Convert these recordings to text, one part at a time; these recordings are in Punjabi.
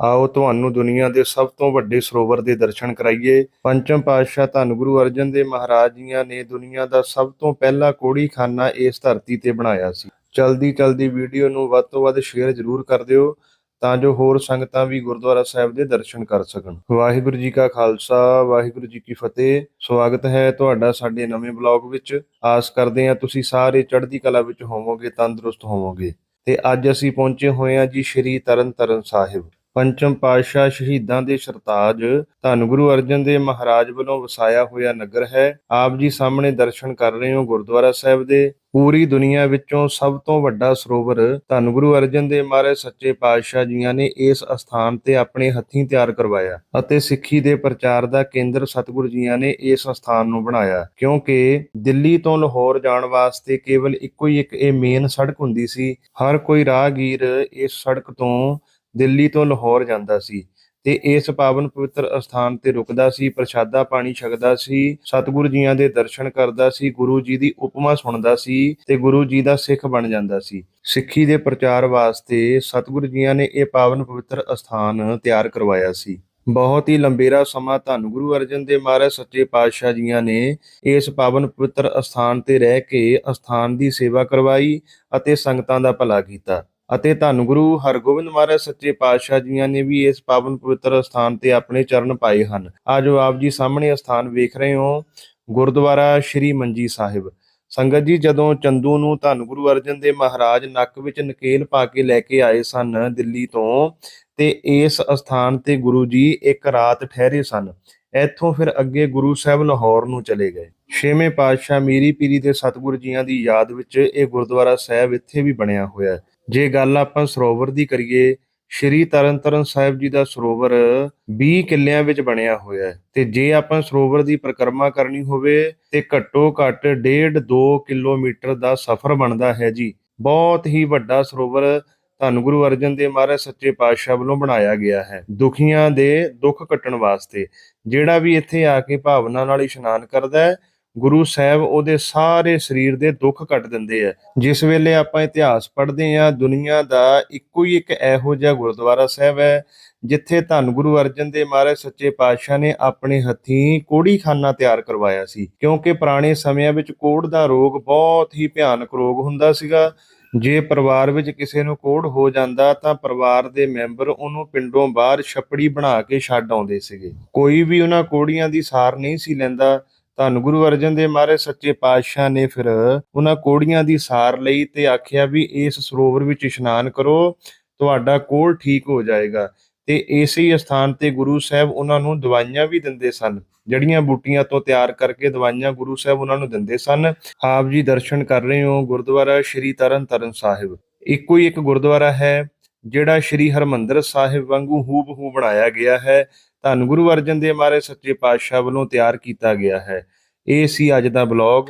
ਆਓ ਤੁਹਾਨੂੰ ਦੁਨੀਆ ਦੇ ਸਭ ਤੋਂ ਵੱਡੇ ਸਰੋਵਰ ਦੇ ਦਰਸ਼ਨ ਕਰਾਈਏ। ਪੰਚਮ ਪਾਤਸ਼ਾਹ ਧੰਨ ਗੁਰੂ ਅਰਜਨ ਦੇਵ ਮਹਾਰਾਜ ਜੀਆਂ ਨੇ ਦੁਨੀਆ ਦਾ ਸਭ ਤੋਂ ਪਹਿਲਾ ਕੋੜੀਖਾਨਾ ਇਸ ਧਰਤੀ ਤੇ ਬਣਾਇਆ ਸੀ। ਚਲਦੀ ਚਲਦੀ ਵੀਡੀਓ ਨੂੰ ਵੱਧ ਤੋਂ ਵੱਧ ਸ਼ੇਅਰ ਜ਼ਰੂਰ ਕਰ ਦਿਓ ਤਾਂ ਜੋ ਹੋਰ ਸੰਗਤਾਂ ਵੀ ਗੁਰਦੁਆਰਾ ਸਾਹਿਬ ਦੇ ਦਰਸ਼ਨ ਕਰ ਸਕਣ। ਵਾਹਿਗੁਰੂ ਜੀ ਕਾ ਖਾਲਸਾ, ਵਾਹਿਗੁਰੂ ਜੀ ਕੀ ਫਤਿਹ। ਸਵਾਗਤ ਹੈ ਤੁਹਾਡਾ ਸਾਡੇ ਨਵੇਂ ਬਲੌਗ ਵਿੱਚ। ਆਸ ਕਰਦੇ ਹਾਂ ਤੁਸੀਂ ਸਾਰੇ ਚੜ੍ਹਦੀ ਕਲਾ ਵਿੱਚ ਹੋਵੋਗੇ, ਤੰਦਰੁਸਤ ਹੋਵੋਗੇ। ਤੇ ਅੱਜ ਅਸੀਂ ਪਹੁੰਚੇ ਹੋਏ ਹਾਂ ਜੀ ਸ਼੍ਰੀ ਤਰਨ ਤਾਰਨ ਸਾਹਿਬ। ਪੰਚਮ ਪਾਤਸ਼ਾਹ ਸ਼ਹੀਦਾਂ ਦੇ ਸਰਤਾਜ, ਧੰਨ ਗੁਰੂ ਅਰਜਨ ਦੇਵ ਮਹਾਰਾਜ ਵੱਲੋਂ ਵਸਾਇਆ ਹੋਇਆ ਨਗਰ ਹੈ। ਆਪ ਜੀ ਸਾਹਮਣੇ ਦਰਸ਼ਨ ਕਰ ਰਹੇ ਹੋ ਗੁਰਦੁਆਰਾ ਸਾਹਿਬ ਦੇ। ਪੂਰੀ ਦੁਨੀਆ ਵਿੱਚੋਂ ਸਭ ਤੋਂ ਵੱਡਾ ਸਰੋਵਰ ਧੰਨ ਗੁਰੂ ਅਰਜਨ ਦੇਵ ਮਹਾਰਾਜ ਸੱਚੇ ਪਾਤਸ਼ਾਹ ਜੀਆਂ ਨੇ ਇਸ ਅਸਥਾਨ ਤੇ ਆਪਣੇ ਹੱਥੀਂ ਤਿਆਰ ਕਰਵਾਇਆ ਅਤੇ ਸਿੱਖੀ ਦੇ ਪ੍ਰਚਾਰ ਦਾ ਕੇਂਦਰ ਸਤਿਗੁਰੂ ਜੀਆਂ ਨੇ ਇਸ ਅਸਥਾਨ ਨੂੰ ਬਣਾਇਆ। ਕਿਉਂਕਿ ਦਿੱਲੀ ਤੋਂ ਲਾਹੌਰ ਜਾਣ ਵਾਸਤੇ ਕੇਵਲ ਇੱਕੋ ਹੀ ਇੱਕ ਇਹ ਮੇਨ ਸੜਕ ਹੁੰਦੀ ਸੀ। ਹਰ ਕੋਈ ਰਾਹਗੀਰ ਇਸ ਸੜਕ ਤੋਂ ਦਿੱਲੀ ਤੋਂ ਲਾਹੌਰ ਜਾਂਦਾ ਸੀ ਤੇ ਇਸ ਪਾਵਨ ਪਵਿੱਤਰ ਅਸਥਾਨ ਤੇ ਰੁਕਦਾ ਸੀ, ਪ੍ਰਸ਼ਾਦਾ ਪਾਣੀ ਛਕਦਾ ਸੀ, ਸਤਿਗੁਰੂ ਜੀਆਂ ਦੇ ਦਰਸ਼ਨ ਕਰਦਾ ਸੀ, ਗੁਰੂ ਜੀ ਦੀ ਉਪਮਾ ਸੁਣਦਾ ਸੀ ਤੇ ਗੁਰੂ ਜੀ ਦਾ ਸਿੱਖ ਬਣ ਜਾਂਦਾ ਸੀ। ਸਿੱਖੀ ਦੇ ਪ੍ਰਚਾਰ ਵਾਸਤੇ ਸਤਿਗੁਰੂ ਜੀਆਂ ਨੇ ਇਹ ਪਾਵਨ ਪਵਿੱਤਰ ਅਸਥਾਨ ਤਿਆਰ ਕਰਵਾਇਆ ਸੀ। ਬਹੁਤ ਹੀ ਲੰਬੇਰਾ ਸਮਾਂ ਧੰਨ ਗੁਰੂ ਅਰਜਨ ਦੇਵ ਮਹਾਰਾਜ ਸੱਚੇ ਪਾਤਸ਼ਾਹ ਜੀਆਂ ਨੇ ਇਸ ਪਾਵਨ ਪਵਿੱਤਰ ਅਸਥਾਨ ਤੇ ਰਹਿ ਕੇ ਅਸਥਾਨ ਦੀ ਸੇਵਾ ਕਰਵਾਈ ਅਤੇ ਸੰਗਤਾਂ ਦਾ ਭਲਾ ਕੀਤਾ। ਅਤੇ ਧੰਨ ਗੁਰੂ ਹਰਗੋਬਿੰਦ ਮਹਾਰਾਜ ਸੱਚੇ ਪਾਤਸ਼ਾਹ ਜੀਆਂ ਨੇ ਵੀ ਇਸ ਪਾਵਨ ਪਵਿੱਤਰ ਸਥਾਨ ਤੇ ਆਪਣੇ ਚਰਨ ਪਾਏ ਹਨ। ਆਜੋ ਆਪ ਜੀ ਸਾਹਮਣੇ ਸਥਾਨ ਵੇਖ ਰਹੇ ਹੋ, ਗੁਰਦੁਆਰਾ ਸ਼੍ਰੀ ਮੰਜੀ ਸਾਹਿਬ। ਸੰਗਤ ਜੀ, ਜਦੋਂ ਚੰਦੂ ਨੂੰ ਧੰਨ ਗੁਰੂ ਅਰਜਨ ਦੇਵ ਮਹਾਰਾਜ ਨੱਕ ਵਿੱਚ ਨਕੇਲ ਪਾ ਕੇ ਲੈ ਕੇ ਆਏ ਸਨ ਦਿੱਲੀ ਤੋਂ, ਤੇ ਇਸ ਸਥਾਨ ਤੇ ਗੁਰੂ ਜੀ ਇੱਕ ਰਾਤ ਠਹਿਰੇ ਸਨ। ਇੱਥੋਂ ਫਿਰ ਅੱਗੇ ਗੁਰੂ ਸਾਹਿਬ ਲਾਹੌਰ ਨੂੰ ਚਲੇ ਗਏ। ਛੇਵੇਂ ਪਾਤਸ਼ਾਹ ਮੀਰੀ ਪੀਰੀ ਦੇ ਸਤਿਗੁਰੂ ਜੀਆਂ ਦੀ ਯਾਦ ਵਿੱਚ ਇਹ ਗੁਰਦੁਆਰਾ ਸਾਹਿਬ ਇੱਥੇ ਵੀ ਬਣਿਆ ਹੋਇਆ ਹੈ। ਜੇ ਗੱਲ ਆਪਾਂ ਸਰੋਵਰ ਦੀ ਕਰੀਏ, ਸ਼੍ਰੀ ਤਰਨਤਾਰਨ ਸਾਹਿਬ ਜੀ ਦਾ ਸਰੋਵਰ 20 ਕਿੱਲਿਆਂ ਵਿੱਚ ਬਣਿਆ ਹੋਇਆ ਹੈ। ਤੇ ਜੇ ਆਪਾਂ ਸਰੋਵਰ ਦੀ ਪਰਿਕਰਮਾ ਕਰਨੀ ਹੋਵੇ, ਤੇ ਘੱਟੋ ਘੱਟ 1.5 2 ਕਿਲੋਮੀਟਰ ਦਾ ਸਫ਼ਰ ਬਣਦਾ ਹੈ ਜੀ। ਬਹੁਤ ਹੀ ਵੱਡਾ ਸਰੋਵਰ ਧੰਨ ਗੁਰੂ ਅਰਜਨ ਦੇਵ ਮਹਾਰਾਜ ਸੱਚੇ ਪਾਤਸ਼ਾਹ ਵੱਲੋਂ ਬਣਾਇਆ ਗਿਆ ਹੈ। ਦੁਖੀਆਂ ਦੇ ਦੁੱਖ ਕੱਟਣ ਵਾਸਤੇ, ਜਿਹੜਾ ਵੀ ਇੱਥੇ ਆ ਕੇ ਭਾਵਨਾ ਨਾਲ ਇਸ਼ਨਾਨ ਕਰਦਾ ਹੈ ਗੁਰੂ ਸਾਹਿਬ ਉਹਦੇ ਸਾਰੇ ਸਰੀਰ ਦੇ ਦੁੱਖ ਕੱਟ ਦਿੰਦੇ ਆ। ਜਿਸ ਵੇਲੇ ਆਪਾਂ ਇਤਿਹਾਸ ਪੜ੍ਹਦੇ ਆ, ਦੁਨੀਆ ਦਾ ਇੱਕੋ ਹੀ ਇੱਕ ਇਹੋ ਜਿਹਾ ਗੁਰਦੁਆਰਾ ਸਾਹਿਬ ਹੈ, ਜਿੱਥੇ ਧੰਨ ਗੁਰੂ ਅਰਜਨ ਦੇਵ ਮਹਾਰਾਜ ਸੱਚੇ ਪਾਤਸ਼ਾਹ ਨੇ ਆਪਣੇ ਹੱਥੀਂ ਕੋੜੀਖਾਨਾ ਤਿਆਰ ਕਰਵਾਇਆ ਸੀ। ਕਿਉਂਕਿ ਪੁਰਾਣੇ ਸਮਿਆਂ ਵਿੱਚ ਕੋੜ ਦਾ ਰੋਗ ਬਹੁਤ ਹੀ ਭਿਆਨਕ ਰੋਗ ਹੁੰਦਾ ਸੀਗਾ। ਜੇ ਪਰਿਵਾਰ ਵਿੱਚ ਕਿਸੇ ਨੂੰ ਕੋੜ ਹੋ ਜਾਂਦਾ, ਤਾਂ ਪਰਿਵਾਰ ਦੇ ਮੈਂਬਰ ਉਹਨੂੰ ਪਿੰਡੋਂ ਬਾਹਰ ਛੱਪੜੀ ਬਣਾ ਕੇ ਛੱਡ ਆਉਂਦੇ ਸੀਗੇ। ਕੋਈ ਵੀ ਉਹਨਾਂ ਕੋੜੀਆਂ ਦੀ ਸਾਰ ਨਹੀਂ ਸੀ ਲੈਂਦਾ। ਧੰਨ ਗੁਰੂ ਅਰਜਨ ਦੇਵ ਮਹਾਰਾਜ, ਸੱਚੇ ਪਾਤਸ਼ਾਹ ਨੇ ਫਿਰ ਉਹਨਾਂ ਕੋੜੀਆਂ ਦੀ ਸਾਰ ਲਈ ਤੇ ਆਖਿਆ ਵੀ ਇਸ ਸਰੋਵਰ ਵਿੱਚ ਇਸ਼ਨਾਨ ਕਰੋ, ਤੁਹਾਡਾ ਕੋਲ ਠੀਕ ਹੋ ਜਾਏਗਾ। ਤੇ ਇਸੇ ਹੀ ਸਥਾਨ ਤੇ ਗੁਰੂ ਸਾਹਿਬ ਉਹਨਾਂ ਨੂੰ ਦਵਾਈਆਂ ਵੀ ਦਿੰਦੇ ਸਨ। ਜੜੀਆਂ ਬੂਟੀਆਂ ਤੋਂ ਤਿਆਰ ਕਰਕੇ ਦਵਾਈਆਂ ਗੁਰੂ ਸਾਹਿਬ ਉਹਨਾਂ ਨੂੰ ਦਿੰਦੇ ਸਨ। ਆਪ ਜੀ ਦਰਸ਼ਨ ਕਰ ਰਹੇ ਹੋ ਗੁਰਦੁਆਰਾ ਸ਼੍ਰੀ ਤਰਨ ਤਾਰਨ ਸਾਹਿਬ। ਇੱਕੋ ਹੀ ਇੱਕ ਗੁਰਦੁਆਰਾ ਹੈ। ਜਿਹੜਾ ਸ਼੍ਰੀ ਹਰਮੰਦਰ ਸਾਹਿਬ ਵਾਂਗੂ ਹੂਬਹੂ ਬਣਾਇਆ ਗਿਆ ਹੈ, ਧੰਨ ਗੁਰੂ ਅਰਜਨ ਦੇਵ ਮਹਾਰਾਜ ਸੱਚੇ ਪਾਤਸ਼ਾਹ ਵੱਲੋਂ ਤਿਆਰ ਕੀਤਾ ਗਿਆ ਹੈ। ਇਹ ਸੀ ਅੱਜ ਦਾ ਬਲੌਗ।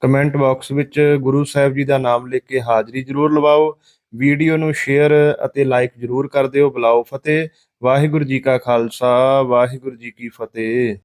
ਕਮੈਂਟ ਬਾਕਸ ਵਿੱਚ ਗੁਰੂ ਸਾਹਿਬ ਜੀ ਦਾ ਨਾਮ ਲਿਖ ਕੇ ਹਾਜ਼ਰੀ ਜ਼ਰੂਰ ਲਵਾਓ। ਵੀਡੀਓ ਨੂੰ ਸ਼ੇਅਰ ਅਤੇ ਲਾਈਕ ਜ਼ਰੂਰ ਕਰ ਦਿਓ। ਬੁਲਾਓ ਫਤਿਹ। ਵਾਹਿਗੁਰੂ ਜੀ ਕਾ ਖਾਲਸਾ। ਵਾਹਿਗੁਰੂ ਜੀ ਕੀ ਫਤਿਹ।